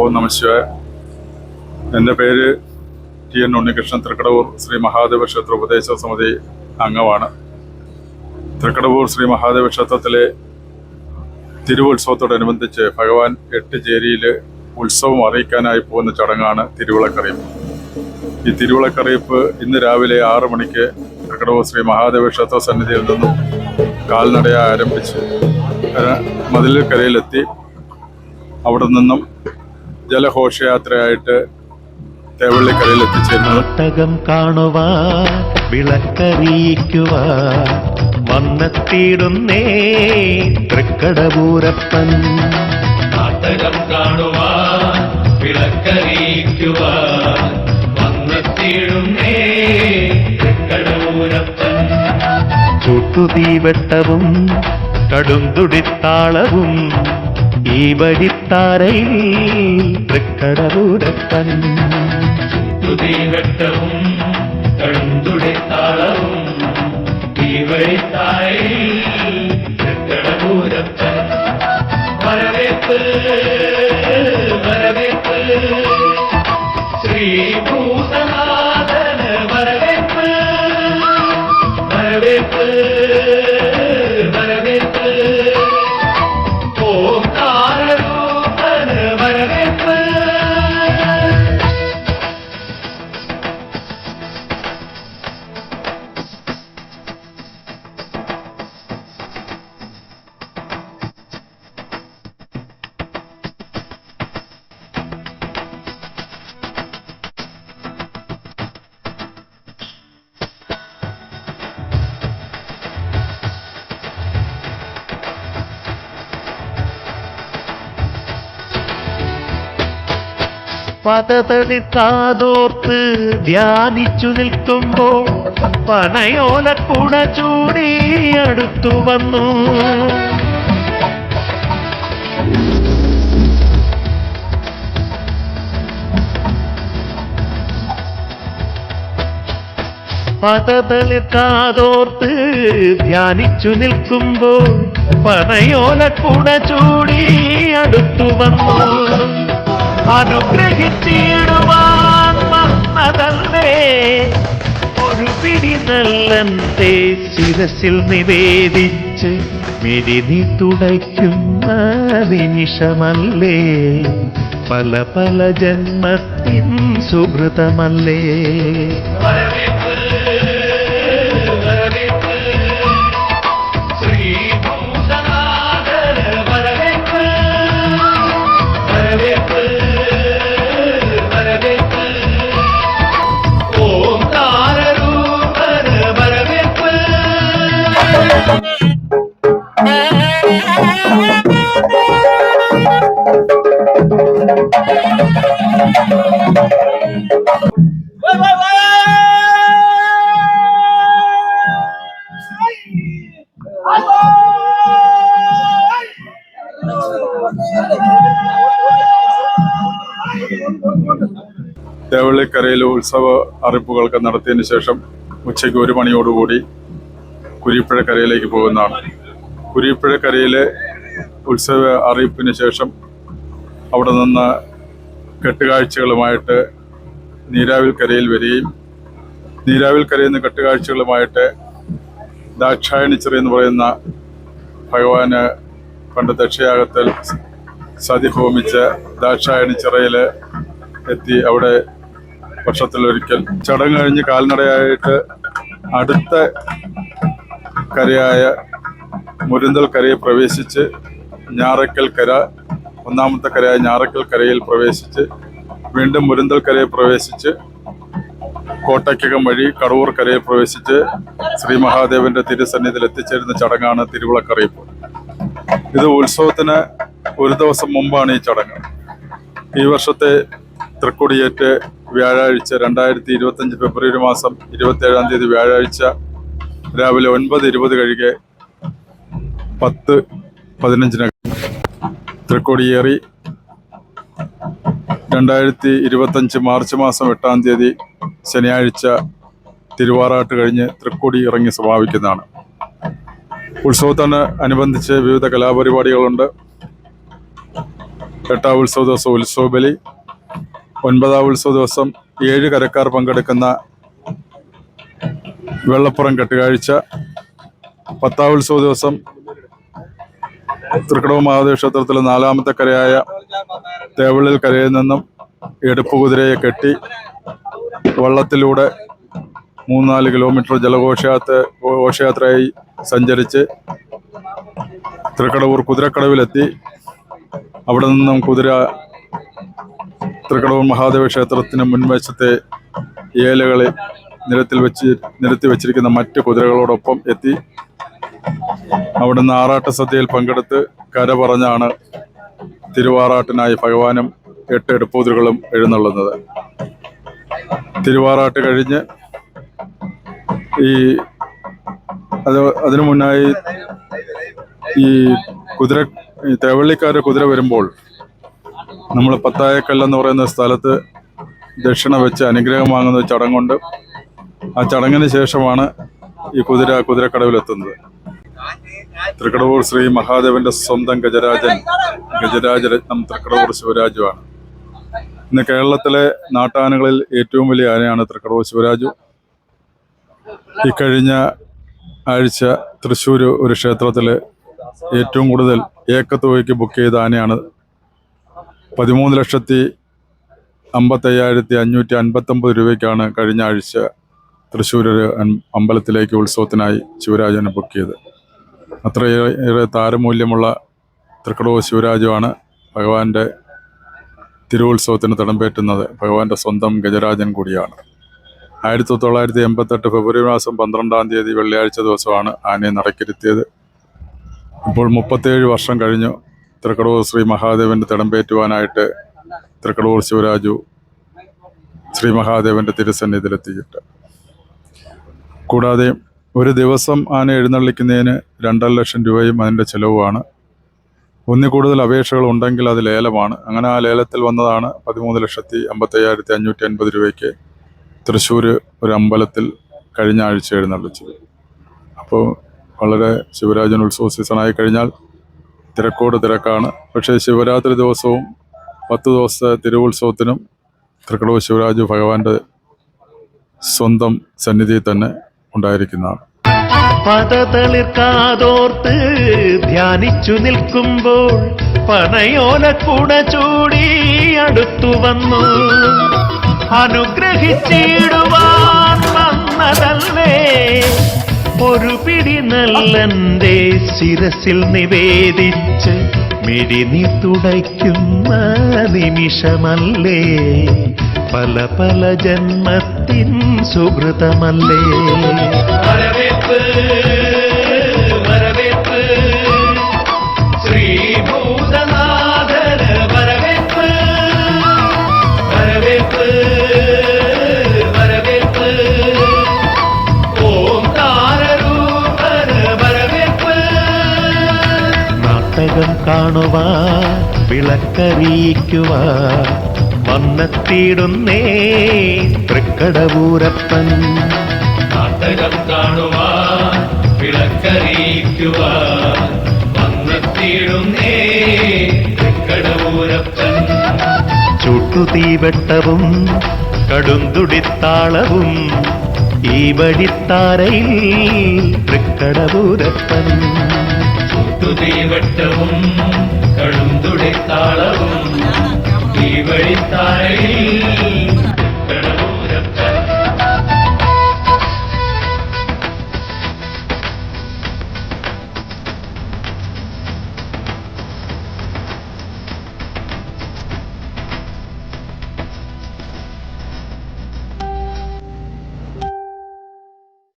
ഓ നമശിവായ എന്റെ പേര് ടി എൻ ഉണ്ണികൃഷ്ണൻ തൃക്കടവൂർ ശ്രീ മഹാദേവ ക്ഷേത്ര ഉപദേശ സമിതി അംഗമാണ്. തൃക്കടവൂർ ശ്രീ മഹാദേവ ക്ഷേത്രത്തിലെ തിരുവുത്സവത്തോടനുബന്ധിച്ച് ഭഗവാൻ എട്ട് ചേരിയിൽ ഉത്സവം അറിയിക്കാനായി പോകുന്ന ചടങ്ങാണ് തിരുവിളക്കറിയിപ്പ്. ഈ തിരുവിളക്കറിയിപ്പ് ഇന്ന് രാവിലെ ആറു മണിക്ക് തൃക്കടവൂർ ശ്രീ മഹാദേവ ക്ഷേത്ര സന്നിധിയിൽ നിന്നും കാൽനടയായി ആരംഭിച്ച് മതിലിൽ കരയിലെത്തി അവിടെ നിന്നും ജലഘോഷയാത്രയായിട്ട് തേവള്ളിക്കരയിൽ എത്തിച്ചേരുന്നത്. നാട്ടകം കാണുവാൻ വിളക്കറിയിക്കുവാൻ വന്നെത്തിയിടുന്നേ തൃക്കടപൂരപ്പൻ. വന്നെത്തിയിടുന്നേ കടൂരപ്പൻ ചുട്ടുതീവട്ടവും കടുംതുടിത്താളവും ഈ വഴിത്താരയിൽ തൃക്കടപൂരപ്പൻ തുതിവെട്ടവും കഴുന്തുടിത്താളവും തീവഴിത്തായി കടൂരപ്പൻ വരവേപ്പ് വരവേപ്പ് ശ്രീഭൂതനാഥന് വരവേപ്പ് വരവേപ്പ് വരവേപ്പ് പതതളിത്താതോർത്ത് ധ്യാനിച്ചു നിൽക്കുമ്പോൾ പണയോല കുട ചൂടി അടുത്തു വന്നു. പതതളിത്താതോർത്ത് ധ്യാനിച്ചു നിൽക്കുമ്പോൾ പണയോല കുട ചൂടി അടുത്തു വന്നു. അനുഗ്രഹിച്ചിടുവാൻ വന്നതല്ലേ? ഒരു പിടി നല്ലന്റെ ശിരസിൽ നിവേദിച്ച് മിരിനി തുടയ്ക്കുന്ന നിമിഷമല്ലേ? പല പല ജന്മത്തിൻ സുഹൃതമല്ലേ? തേവള്ളിക്കരയിൽ ഉത്സവ അറിയിപ്പുകളൊക്കെ നടത്തിയതിന് ശേഷം ഉച്ചയ്ക്ക് ഒരു മണിയോടുകൂടി കുരിപ്പുഴക്കരയിലേക്ക് പോകുന്നതാണ്. കുരിപ്പുഴക്കരയിലെ ഉത്സവ അറിയിപ്പിന് ശേഷം അവിടെ നിന്ന് കെട്ടുകാഴ്ചകളുമായിട്ട് നീരാവിൽക്കരയിൽ വരികയും നീരാവിൽക്കരയിൽ നിന്ന് കെട്ടുകാഴ്ചകളുമായിട്ട് ദാക്ഷായണിച്ചെറി എന്ന് പറയുന്ന ഭഗവാന് പണ്ട് ദക്ഷയാഗത്തിൽ സതി ഹോമിച്ച് ദാക്ഷായണിച്ചിറയിൽ എത്തി അവിടെ വർഷത്തിലൊരിക്കൽ ചടങ്ങ് കഴിഞ്ഞ് കാൽനടയായിട്ട് അടുത്ത കരയായ മുരുന്തൽ കരയെ പ്രവേശിച്ച് ഞാറക്കൽ കര ഒന്നാമത്തെ കരയായ ഞാറക്കൽ കരയിൽ പ്രവേശിച്ച് വീണ്ടും മുരുന്തൽ കരയെ പ്രവേശിച്ച് കോട്ടയ്ക്കകം വഴി കടവൂർ കരയിൽ പ്രവേശിച്ച് ശ്രീ മഹാദേവന്റെ തിരുസന്നിധിയിൽ എത്തിച്ചേരുന്ന ചടങ്ങാണ് തിരുവിളക്കറിയിപ്പ്. ഇത് ഉത്സവത്തിന് ഒരു ദിവസം മുമ്പാണ് ഈ ചടങ്ങ്. ഈ വർഷത്തെ തൃക്കൊടിയേറ്റ് വ്യാഴാഴ്ച രണ്ടായിരത്തി ഇരുപത്തഞ്ച് ഫെബ്രുവരി മാസം ഇരുപത്തേഴാം തീയതി വ്യാഴാഴ്ച രാവിലെ ഒൻപത് ഇരുപത് കഴികെ പത്ത് പതിനഞ്ചിന് തൃക്കൊടിയേറി രണ്ടായിരത്തി ഇരുപത്തഞ്ച് മാർച്ച് മാസം എട്ടാം തീയതി ശനിയാഴ്ച തിരുവാറാട്ട് കഴിഞ്ഞ് തൃക്കൊടി ഇറങ്ങി സമാപിക്കുന്നതാണ്. ഉത്സവത്തിന് അനുബന്ധിച്ച് വിവിധ കലാപരിപാടികളുണ്ട്. എട്ടാം ഉത്സവ ദിവസം ഉത്സവ ബലി ഒൻപതാം ഉത്സവ ദിവസം ഏഴ് കരക്കാർ പങ്കെടുക്കുന്ന വെള്ളപ്പുറം കെട്ടുകാഴ്ച പത്താം ഉത്സവ ദിവസം തൃക്കടവ് മഹാദേവ ക്ഷേത്രത്തിലെ നാലാമത്തെ കരയായ തേവള്ളിൽ കരയിൽ നിന്നും എടുപ്പ് കുതിരയെ കെട്ടി വള്ളത്തിലൂടെ മൂന്നാൽ കിലോമീറ്റർ ജലഘോഷയാത്ര ഘോഷയാത്രയായി സഞ്ചരിച്ച് തൃക്കടവൂർ കുതിരക്കടവിലെത്തി. അവിടെ നിന്നും കുതിര തൃക്കടവൂർ മഹാദേവ ക്ഷേത്രത്തിന് മുൻവശത്തെ ഏലകളെ നിരത്തിൽ വെച്ച് നിരത്തി വെച്ചിരിക്കുന്ന മറ്റ് കുതിരകളോടൊപ്പം എത്തി. അവിടുന്ന് ആറാട്ട സദ്യയിൽ പങ്കെടുത്ത് കര പറഞ്ഞാണ് തിരുവാറാട്ടിനായി ഭഗവാനും എട്ട് എടുപ്പൂതിരുകളും എഴുന്നള്ളുന്നത്. തിരുവാറാട്ട് കഴിഞ്ഞ് ഈ അത് അതിനു മുന്നായി ഈ കുതിര ഈ തേവള്ളിക്കാര് കുതിര വരുമ്പോൾ നമ്മൾ പത്തായക്കല്ലെന്ന് പറയുന്ന സ്ഥലത്ത് ദക്ഷിണ വെച്ച് അനുഗ്രഹം വാങ്ങുന്ന ചടങ്ങുണ്ട് ആ ചടങ്ങിന് ശേഷമാണ് ഈ കുതിര കുതിരക്കടവിലെത്തുന്നത്. തൃക്കടവൂർ ശ്രീ മഹാദേവന്റെ സ്വന്തം ഗജരാജൻ ഗജരാജരത്നം തൃക്കടവൂർ ശിവരാജുവാണ്. ഇന്ന് കേരളത്തിലെ നാട്ടാനകളിൽ ഏറ്റവും വലിയ ആനയാണ് തൃക്കടവൂർ ശിവരാജു. ഇക്കഴിഞ്ഞ ആഴ്ച തൃശ്ശൂർ ഒരു ക്ഷേത്രത്തിൽ ഏറ്റവും കൂടുതൽ ഏക്കത്തുകയ്ക്ക് ബുക്ക് ചെയ്ത ആനയാണ് പതിമൂന്ന് ലക്ഷത്തി അമ്പത്തയ്യായിരത്തി അഞ്ഞൂറ്റി അൻപത്തൊമ്പത് രൂപയ്ക്കാണ് കഴിഞ്ഞ ആഴ്ച തൃശ്ശൂർ അമ്പലത്തിലേക്ക് ഉത്സവത്തിനായി ശിവരാജനെ ബുക്ക് ചെയ്ത് അത്രയേറെ താരമൂല്യമുള്ള തൃക്കടവ് ശിവരാജുവാണ് ഭഗവാന്റെ തിരുവുത്സവത്തിന് തടംപേറ്റുന്നത് ഭഗവാന്റെ സ്വന്തം ഗജരാജൻ കൂടിയാണ്. ആയിരത്തി തൊള്ളായിരത്തി എൺപത്തെട്ട് ഫെബ്രുവരി മാസം പന്ത്രണ്ടാം തീയതി വെള്ളിയാഴ്ച ദിവസമാണ് ആനയെ നടക്കിരുത്തിയത്. ഇപ്പോൾ മുപ്പത്തേഴ് വർഷം കഴിഞ്ഞു. തൃക്കടവൂർ ശ്രീ മഹാദേവന്റെ തിടമ്പേറ്റുവാനായിട്ട് തൃക്കടവൂർ ശിവരാജു ശ്രീ മഹാദേവന്റെ തിരുസന്നിധിയിലെത്തിയിട്ട്. കൂടാതെ ഒരു ദിവസം ആന എഴുന്നള്ളിക്കുന്നതിന് രണ്ടര ലക്ഷം രൂപയും അതിന്റെ ചിലവുമാണ്. ഒന്നിൽ കൂടുതൽ അപേക്ഷകൾ ഉണ്ടെങ്കിൽ അത് ലേലമാണ്. അങ്ങനെ ആ ലേലത്തിൽ വന്നതാണ് പതിമൂന്ന് ലക്ഷത്തി അമ്പത്തയ്യായിരത്തി അഞ്ഞൂറ്റി അൻപത് രൂപയ്ക്ക് തൃശ്ശൂർ ഒരു അമ്പലത്തിൽ കഴിഞ്ഞ ആഴ്ച എഴുന്നള്ളിച്ചത്. അപ്പോൾ വളരെ ശിവരാജൻ ഉത്സവ സീസണായി കഴിഞ്ഞാൽ തിരക്കോട് തിരക്കാണ്. പക്ഷേ ശിവരാത്രി ദിവസവും പത്ത് ദിവസത്തെ തിരുവുത്സവത്തിനും തൃക്കടവ് ശിവരാജ് ഭഗവാന്റെ സ്വന്തം സന്നിധി തന്നെ ഉണ്ടായിരിക്കുന്നതാണ്. പദതളിർക്കാതോർത്ത് ധ്യാനിച്ചു നിൽക്കുമ്പോൾ പണയോല കൂടെ ചൂടി അടുത്തു വന്നു. അനുഗ്രഹിച്ചിടുവാൻ വന്നതല്ലേ ഒരു പിടി നല്ലന്റെ ശിരസിൽ നിവേദിച്ച് നീ തുടയ്ക്കുന്ന നിമിഷമല്ലേ? പല പല ജന്മത്തിൻ സുഹൃതമല്ലേ? നാട്ടകം കാണുവാൻ വിളക്കറിയിക്കുവാൻ വന്നെത്തിയിടുന്നേ തൃക്കടവൂരപ്പൻ നാട്ടകം കാണുവാൻ വിളക്കറിയിക്കുവാൻ വന്നെത്തിയിടുന്നേ തൃക്കടവൂരപ്പൻ ചുട്ടുതീവെട്ടവും കടുന്തുടിത്താളവും ഈ വഴിത്താരയിൽ തൃക്കടവൂരപ്പൻ ചുട്ടുതീവട്ടവും കടുന്തുടിത്താളവും ഈ വഴിത്താരയിൽ